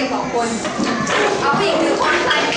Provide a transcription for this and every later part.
รียนสองคน เอาผู้หญิงถือคอนซ้ายมื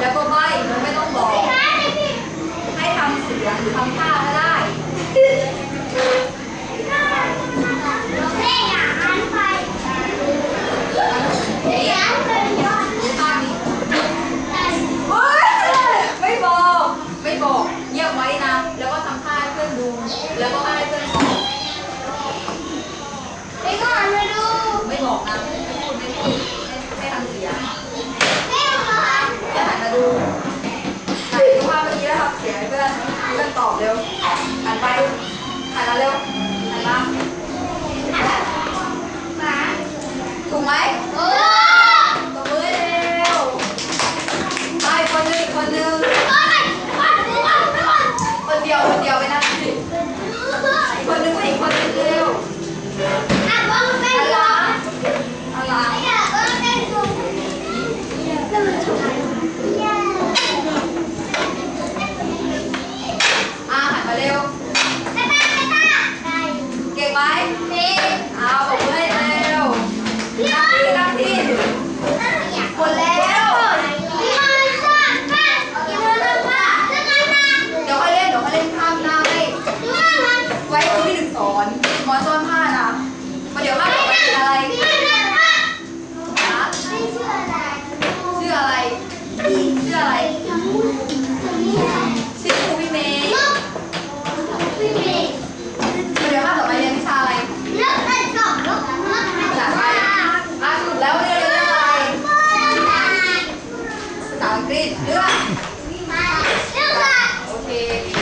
แล้วก็ใบ้มัไม่ต้องบอก ให้ทำเสียงหรือทำท่าก็ได้ เฮ้ยไม่บอก ไม่บอกเงียบไว้นะ แล้วก็ทำท่าให้เพื่อนดู แล้วก็ให้เพื่อบอก ไม่บอกนะไม่พูดไม่พูดไม่ทำเสียง sampai dua lima. Okay.